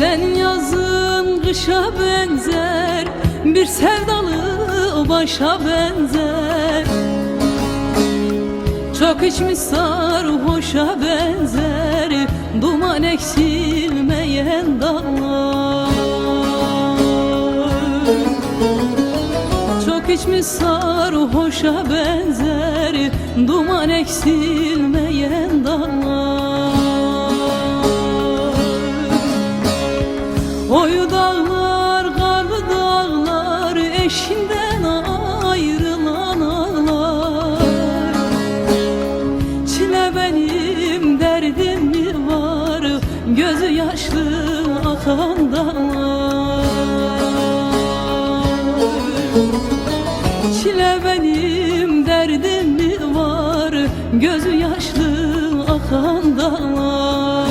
Senin yazın kışa benzer Bir sevdalı başa benzer. Çok içmiş sarhoşa benzer Duman eksilmeyen dağlar. Çok içmiş sarhoşa benzer Duman eksilmeyen dağlar dağlar, karlı dağlar Eşinden ayrılan ağlar. Çile benim derdim mi var? Gözü yaşlı akan dağlar. Çile benim derdim mi var? Gözü yaşlı akan dağlar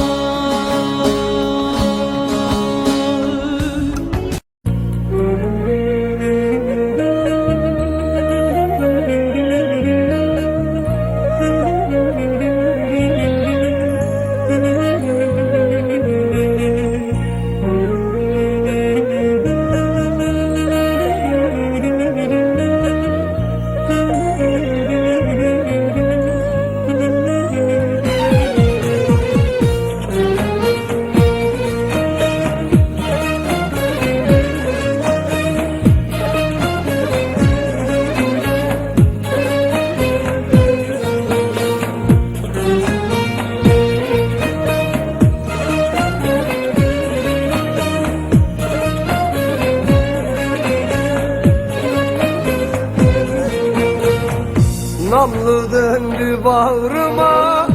Namlı döndü bağrıma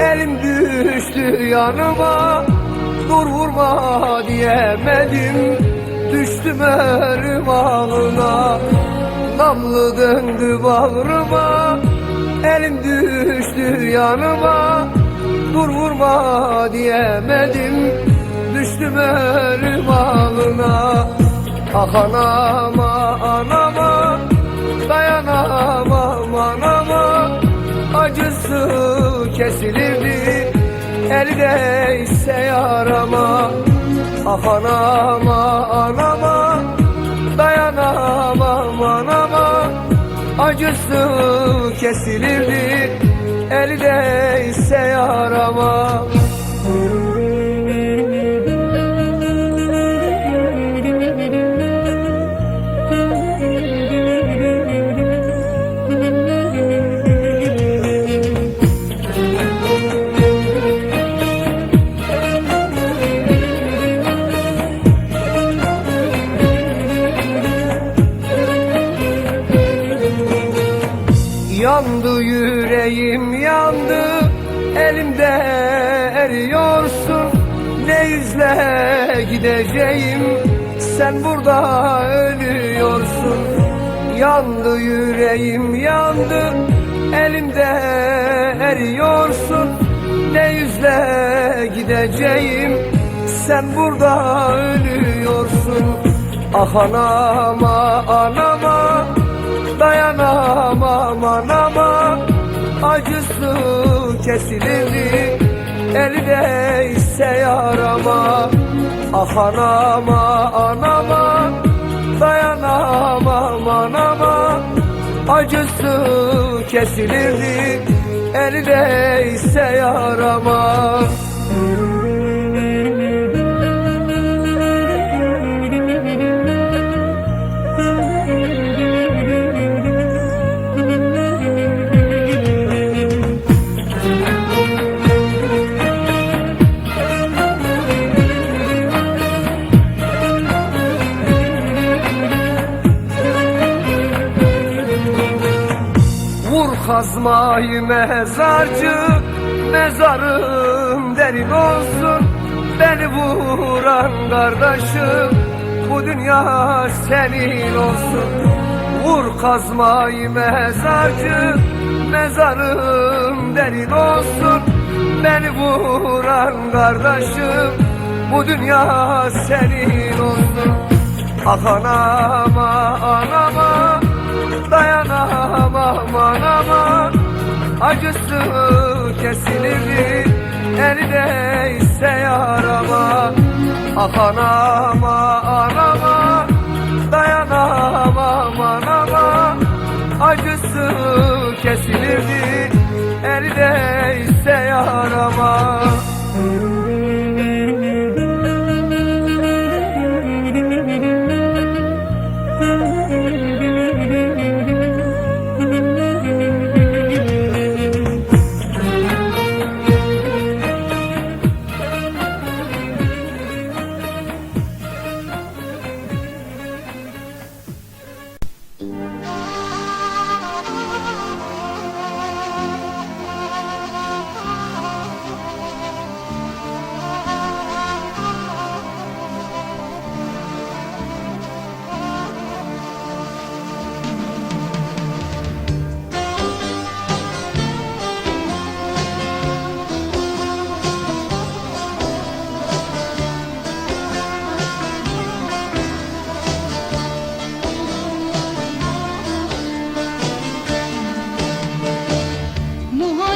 Elim düştü yanıma. Dur vurma diyemedim Düştüm ölüm ağına Namlı döndü bağrıma Elim düştü yanıma. Dur vurma diyemedim Düştüm ölüm ağına Ah anama Eldeyse yarama Ah anama anama Dayanamam anama. Acısı kesilirdi Eldeyse yarama. Yandı eriyorsun Ne yüzle gideceğim. Sen burada ölüyorsun. Yandı yüreğim yandı. Elimde eriyorsun. Ne yüzle gideceğim. Sen burada ölüyorsun. Ah anama anama. Dayanamam anama. Acısı kesilirdi Eldeyse yarama Ah anama anama Dayanamam anama. Acısı kesilirdi Eldeyse yarama kazmayı mezarcı Mezarım derin olsun. Beni vuran kardeşim Bu dünya senin olsun. Vur kazmayı mezarcı Mezarım derin olsun. Beni vuran kardeşim Bu dünya senin olsun. Ah anama anama Dayanamam anama Acısı kesilir Eldeyse yarama. Ah anama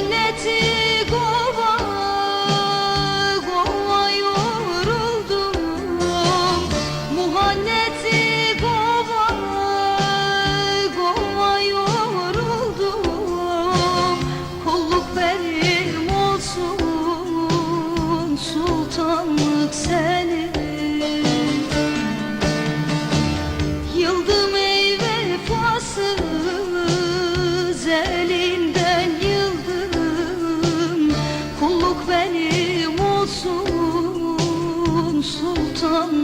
Muhanneti kova kova yoruldum. Muhanneti kova kova yoruldum. Kulluk benim olsun sultanlık senin sultanlık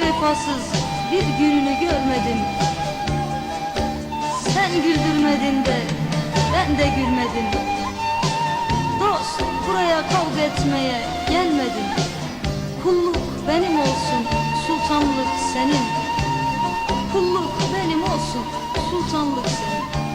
vefasız bir gününü görmedim. Sen güldürmedin de ben de gülmedim. Dost buraya kavga etmeye gelmedim. Kulluk benim olsun sultanlık senin. Kulluk benim olsun sultanlık senin.